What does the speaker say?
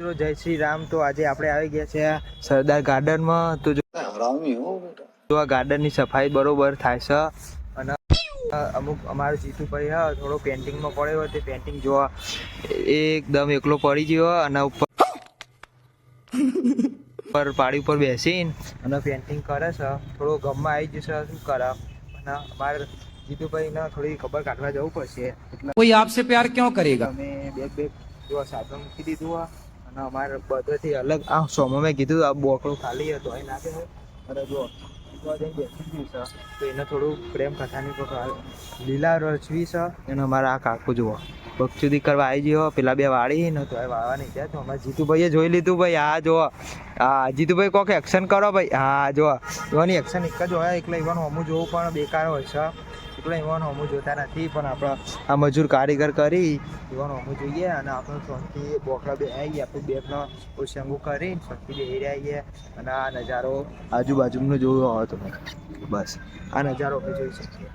મિત્રો જય શ્રી રામ. તો આજે આપણે આવી ગયા છે સરદાર ગાર્ડનમાં. તો જો આ ગાર્ડનની સફાઈ બરોબર થાય છે. અને અમુક અમારો જીતુ પડી હા થોડો પેન્ટિંગમાં પડ્યો તે પેન્ટિંગ જો એકદમ એકલો પડી ગયો અને ઉપર પર પાડી ઉપર બેસી અને પેન્ટિંગ કરે છે. થોડો ગમમાં આવી જશે શું કરે અને અમારે જીતુભાઈને થોડી ખબર કાઢવા જવું પડશે. કોઈ આપસે પ્યાર ક્યાં કરેગા? મેં બેગ બેગ જો સાધન મૂકી દીધું અમારે બધેથી અલગ આ સોમાં મેં કીધું આ બોકડો ખાલી હતો એ નાખે અને જો, તો ગયું એને થોડું પ્રેમ કથાની લીલા રચવી છે એને અમારા આ કાકુ જુઓ. બક્ષુદી કરવા આવી ગયો, પેલા બે વાળી ને તો એ વાળવા નહીં જાય તો અમારે જીતુભાઈએ જોઈ લીધું ભાઈ, આ જો હા જીતુભાઈ કોક એક્શન કરો ભાઈ. હા જો એવાની એક્શન એક જ હોય એટલે એવાનું અમુક જોવું પણ બેકાર હોય છે. એટલે એવાનું અમુક જોતા નથી, પણ આપણે આ મજૂર કારીગર કરી એવાનું અમુક જોઈએ અને આપણે શાંતિ બોકડા બે આવીએ, આપણે બેગનો ઓછંગું કરીને શાંતિ બે આવીએ અને આ નજારો આજુબાજુનો જોયો હોય તમે બસ, આ નજારો આપણે જોઈ શકીએ.